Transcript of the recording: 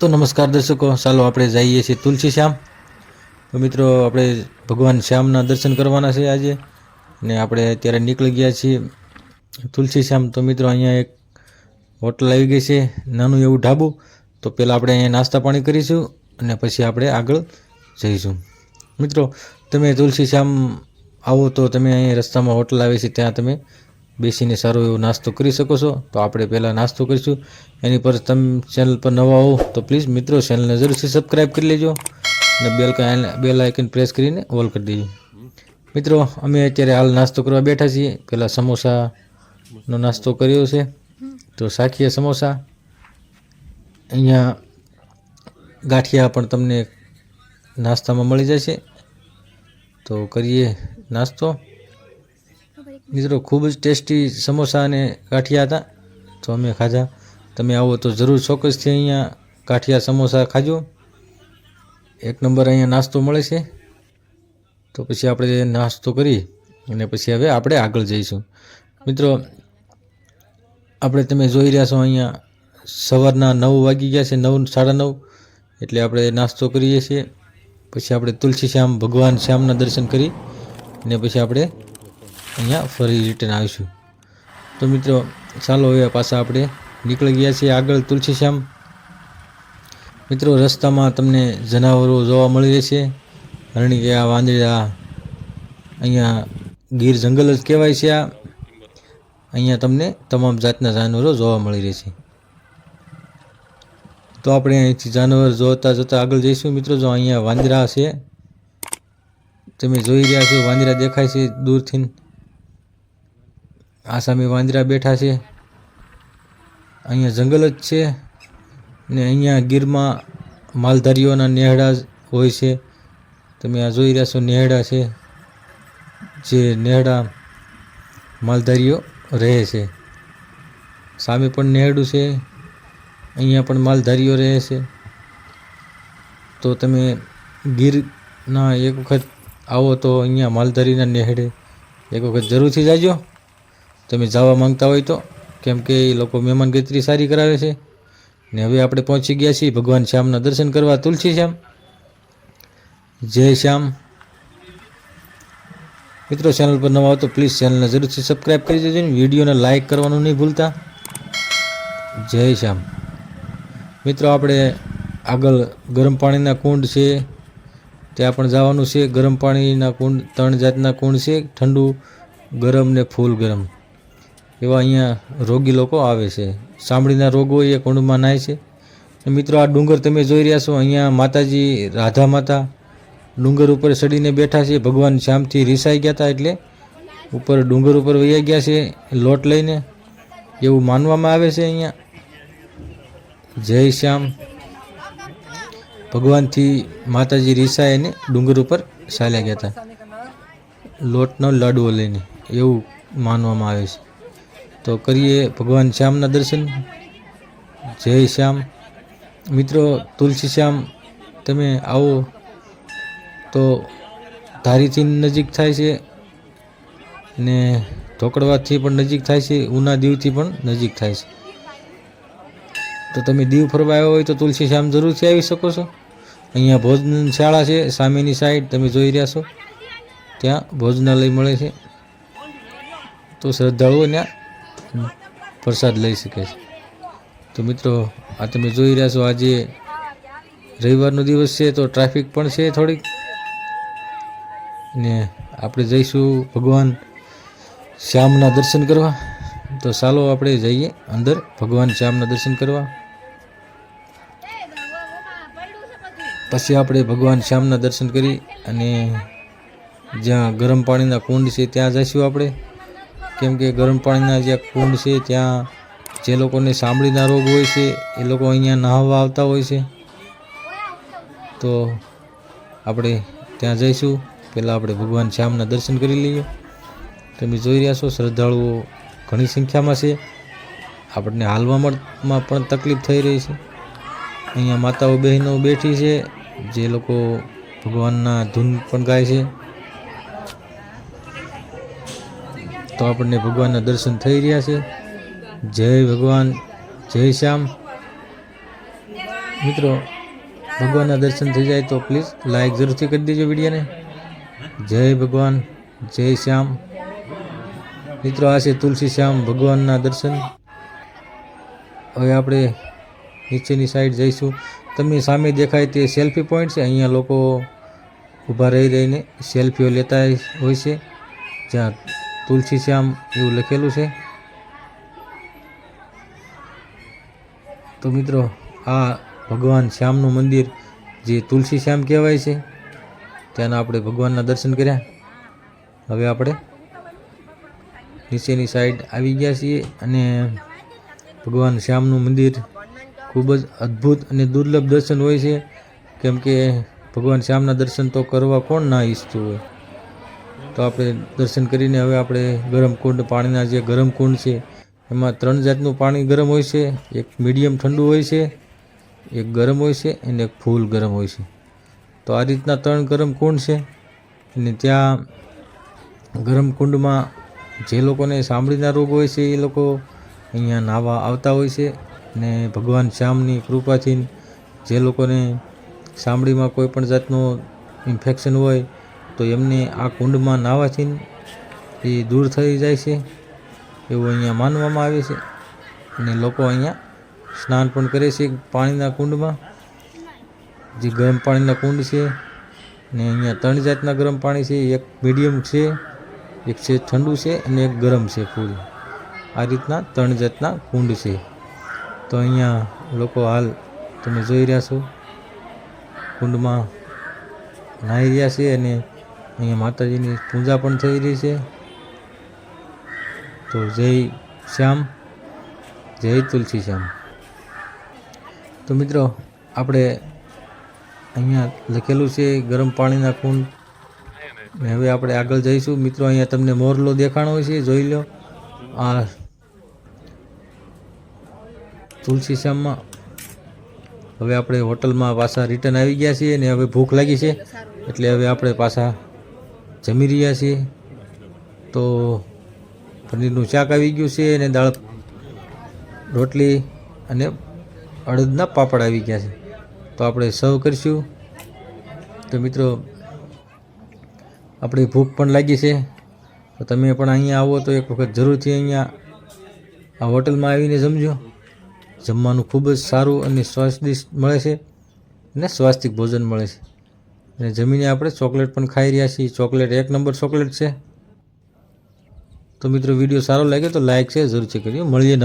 તો નમસ્કાર દર્શકો, ચાલો આપણે જઈએ છીએ તુલસી શ્યામ. તો મિત્રો, આપણે ભગવાન શ્યામના દર્શન કરવાના છે આજે. ને આપણે અત્યારે નીકળી ગયા છીએ તુલસી શ્યામ. તો મિત્રો, અહીંયા એક હોટલ આવી ગઈ છે, નાનું એવું ઢાબું. તો પહેલાં આપણે અહીંયા નાસ્તા પાણી કરીશું અને પછી આપણે આગળ જઈશું. મિત્રો, તમે તુલસી શ્યામ આવો તો તમે અહીં રસ્તામાં હોટલ આવે છે, ત્યાં તમે બેસીને સારો એવો નાસ્તો કરી શકો છો, તો આપણે પહેલાં નાસ્તો કરીશું. એની પર તમે ચેનલ પર નવા હો તો પ્લીઝ મિત્રો ચેનલને જરૂરથી સબસ્ક્રાઈબ કરી લેજો અને બેલ બેલ આઇકન પ્રેસ કરીને ઓલ કરી દેજો. મિત્રો, અમે અત્યારે હાલ નાસ્તો કરવા બેઠા છીએ. પહેલાં સમોસાનો નાસ્તો કર્યો છે. તો શાખીએ સમોસા. અહીંયા ગાંઠિયા પણ તમને નાસ્તામાં મળી જશે. તો કરીએ નાસ્તો. મિત્રો, ખૂબ જ ટેસ્ટી સમોસા અને ગાંઠિયા હતા. તો અમે ખાધા. તમે આવો તો જરૂર ચોક્કસથી અહીંયા ગાંઠિયા સમોસા ખાજો. એક નંબર અહીંયા નાસ્તો મળે છે. તો પછી આપણે નાસ્તો કરી અને પછી હવે આપણે આગળ જઈશું. મિત્રો, આપણે તમે જોઈ રહ્યા છો અહીંયા સવારના નવ વાગી ગયા છે, નવ, સાડા નવ. એટલે આપણે નાસ્તો કરીએ છીએ. પછી આપણે તુલસી શ્યામ, ભગવાન શ્યામના દર્શન કરી અને પછી આપણે અહીંયા ફરી રિટર્ન આવીશું. તો મિત્રો, ચાલો હવે પાછા આપણે નીકળી ગયા છીએ આગળ તુલસી શ્યામ મિત્રો, રસ્તામાં તમને જનાવરો જોવા મળી રહેશે. આ વાંદરા અહીંયા ગીર જંગલ જ કહેવાય છે આ. અહીંયા તમને તમામ જાતના જાનવરો જોવા મળી રહેશે. તો આપણે અહીંથી જાનવર જોતા જોતા આગળ જઈશું મિત્રો. જો અહીંયા વાંદરા છે, તમે જોઈ રહ્યા છો, વાંદરા દેખાય છે દૂરથી. આ સામે વાંદરા બેઠા છે. અહીંયા જંગલ જ છે ને અહીંયા ગીરમાં માલધારીઓના નેહડા હોય છે. તમે આ જોઈ રહ્યા છો નેહડા છે, જે નેહડા માલધારીઓ રહે છે. સામે પણ નેહડું છે, અહીંયા પણ માલધારીઓ રહે છે. તો તમે ગીરના એક વખત આવો તો અહીંયા માલધારીના નેહડે એક વખત જરૂરથી જાજો. તમે જવા માંગતા હોય તો, કેમ કે એ લોકો મહેમાનગતરી સારી કરાવે છે. ને હવે આપણે પહોંચી ગયા છીએ ભગવાન શ્યામના દર્શન કરવા તુલસી શ્યામ. જય શ્યામ. મિત્રો ચેનલ પર નવા તો પ્લીઝ ચેનલને જરૂરથી સબસ્ક્રાઈબ કરી દેજો ને વિડીયોને લાઇક કરવાનું નહીં ભૂલતા. જય શ્યામ. મિત્રો, આપણે આગળ ગરમ પાણીના કુંડ છે. ત્યાં પણ જવાનું છે. ગરમ પાણીના કુંડ ત્રણ જાતના કુંડ છે. ઠંડુ ગરમ ને ફૂલ ગરમ. એવા અહીંયા રોગી લોકો આવે છે. ચામડીના રોગો એ કુંડમાં નાય છે. મિત્રો, આ ડુંગર તમે જોઈ રહ્યા છો, અહીંયા માતાજી રાધા માતા ડુંગર ઉપર ચડીને બેઠા છે. ભગવાન શ્યામથી રીસાઈ ગયા હતા એટલે ઉપર ડુંગર ઉપર વૈયા ગયા છે, લોટ લઈને. એવું માનવામાં આવે છે અહીંયા. જય શ્યામ. ભગવાનથી માતાજી રિસાઈ અને ડુંગર ઉપર ચાલ્યા ગયા હતા. લોટનો લાડવો લઈને. એવું માનવામાં આવે છે. તો કરીએ ભગવાન શ્યામના દર્શન. જય શ્યામ. મિત્રો, તુલસી શ્યામ, તમે આવો. તો ધારીથી નજીક થાય છે ને ઢોકળવાથી પણ નજીક થાય છે, ઉના દીવથી પણ નજીક થાય છે. તો તમે દીવ ફરવા આવ્યા હોય તો તુલસી શ્યામ જરૂરથી આવી શકો છો. અહીંયા ભોજનશાળા છે, સામેની સાઈડ તમે જોઈ રહ્યા છો. ત્યાં ભોજનાલય મળે છે. તો શ્રદ્ધાળુઓ ત્યાં પ્રસાદ લઈ શકે છે. તો મિત્રો, આ તમે જોઈ રહ્યા છો, આજે રવિવારનો દિવસ છે, તો ટ્રાફિક પણ છે થોડીક. ને આપણે જઈશું ભગવાન શ્યામના દર્શન કરવા. તો ચાલો આપણે જઈએ અંદર, ભગવાન શ્યામના દર્શન કરવા. પછી આપણે ભગવાન શ્યામના દર્શન કરી અને જ્યાં ગરમ પાણીના કુંડ છે ત્યાં જઈશું આપણે. કેમ કે ગરમ પાણીના જે કુંડ છે, ત્યાં જે લોકોને સાંભળીના રોગ હોય છે, એ લોકો અહીંયા નહાવા આવતા હોય છે. તો આપણે ત્યાં જઈશું. પહેલાં આપણે ભગવાન શ્યામના દર્શન કરી લઈએ. તમે જોઈ રહ્યા છો, શ્રદ્ધાળુઓ ઘણી સંખ્યામાં છે. આપણને હાલવામાં પણ તકલીફ થઈ રહી છે. અહીંયા માતાઓ બહેનો બેઠી છે, જે લોકો ભગવાનના ધૂન પણ ગાય છે. તો આપણને ભગવાનના દર્શન થઈ રહ્યા છે. જય ભગવાન, જય શ્યામ. મિત્રો, ભગવાનના દર્શન થઈ જાય તો પ્લીઝ લાઈક જરૂરથી કરી દેજો વિડીયોને. જય ભગવાન, જય શ્યામ. મિત્રો, આ છે તુલસી શ્યામ ભગવાનના દર્શન. હવે આપણે નીચેની સાઈડ જઈશું. તમને સામે દેખાય તે સેલ્ફી પોઈન્ટ છે. અહીંયા લોકો ઊભા રહી રહીને સેલ્ફીઓ લેતા હોય છે. જ્યાં તુલસી શ્યામ એવું લખેલું છે. તો મિત્રો, આ ભગવાન શ્યામનું મંદિર જે તુલસી શ્યામ કહેવાય છે, ત્યાંના આપણે ભગવાનના દર્શન કર્યા. હવે આપણે નીચેની સાઈડ આવી ગયા છીએ અને ભગવાન શ્યામનું મંદિર ખૂબ જ અદ્ભુત અને દુર્લભ દર્શન હોય છે. કેમ કે ભગવાન શ્યામના દર્શન તો કરવા કોણ ના ઈચ્છતું હોય? તો આપણે દર્શન કરીને હવે આપણે ગરમ કુંડ, પાણીના જે ગરમ કુંડ છે, એમાં ત્રણ જાતનું પાણી ગરમ હોય છે. એક મીડિયમ ઠંડુ હોય છે, એક ગરમ હોય છે અને એક ફૂલ ગરમ હોય છે. તો આ રીતના ત્રણ ગરમ કુંડ છે અને ત્યાં ગરમ કુંડમાં જે લોકોને સાંભળીના રોગ હોય છે એ લોકો અહીંયા નાહવા આવતા હોય છે અને ભગવાન શ્યામની કૃપાથી જે લોકોને સાંભળીમાં કોઈ પણ જાતનું ઇન્ફેક્શન હોય તો એમને આ કુંડમાં નાહવાથી એ દૂર થઈ જાય છે એવું અહીંયા માનવામાં આવે છે. અને લોકો અહીંયા સ્નાન પણ કરે છે પાણીના કુંડમાં. જે ગરમ પાણીના કુંડ છે ને અહીંયા ત્રણ જાતના ગરમ પાણી છે, એક મીડિયમ છે, એક છે ઠંડુ છે અને એક ગરમ છે ફૂલ. આ રીતના ત્રણ જાતના કુંડ છે. તો અહીંયા લોકો હાલ તમે જોઈ રહ્યા છો, કુંડમાં નાહી રહ્યા છે અને અહીંયા માતાજીની પૂજા પણ થઈ રહી છે. તો જય શ્યામ, જય તુલસી શ્યામ. તો મિત્રો, આપણે અહીંયા લખેલું છે ગરમ પાણીના કુંડ હવે આપણે આગળ જઈશું. મિત્રો, અહીંયા તમને મોરલો દેખાણો છે, જોઈ લો. આ તુલસી શ્યામમાં. હવે આપણે હોટલમાં પાછા રિટર્ન આવી ગયા છીએ ને હવે ભૂખ લાગી છે. એટલે હવે આપણે પાછા જમી રહ્યા છીએ. તો પનીરનું શાક આવી ગયું છે અને દાળ, રોટલી અને અડદના પાપડ આવી ગયા છે. તો આપણે સર્વ કરીશું. તો મિત્રો, આપણી ભૂખ પણ લાગી છે. તો તમે પણ અહીંયા આવો તો એક વખત જરૂરથી અહીંયા આ હોટલમાં આવીને જમજો. જમવાનું ખૂબ જ સારું અને સ્વાદિષ્ટ મળે છે અને સ્વાસ્થિક ભોજન મળે છે. અને જમીને આપણે ચોકલેટ પણ ખાઈ રહ્યા છીએ. ચોકલેટ એક નંબર ચોકલેટ છે. તો મિત્રો વીડિયો સારો લાગે તો લાઈક છે જરૂર છે કરીએ મળીએ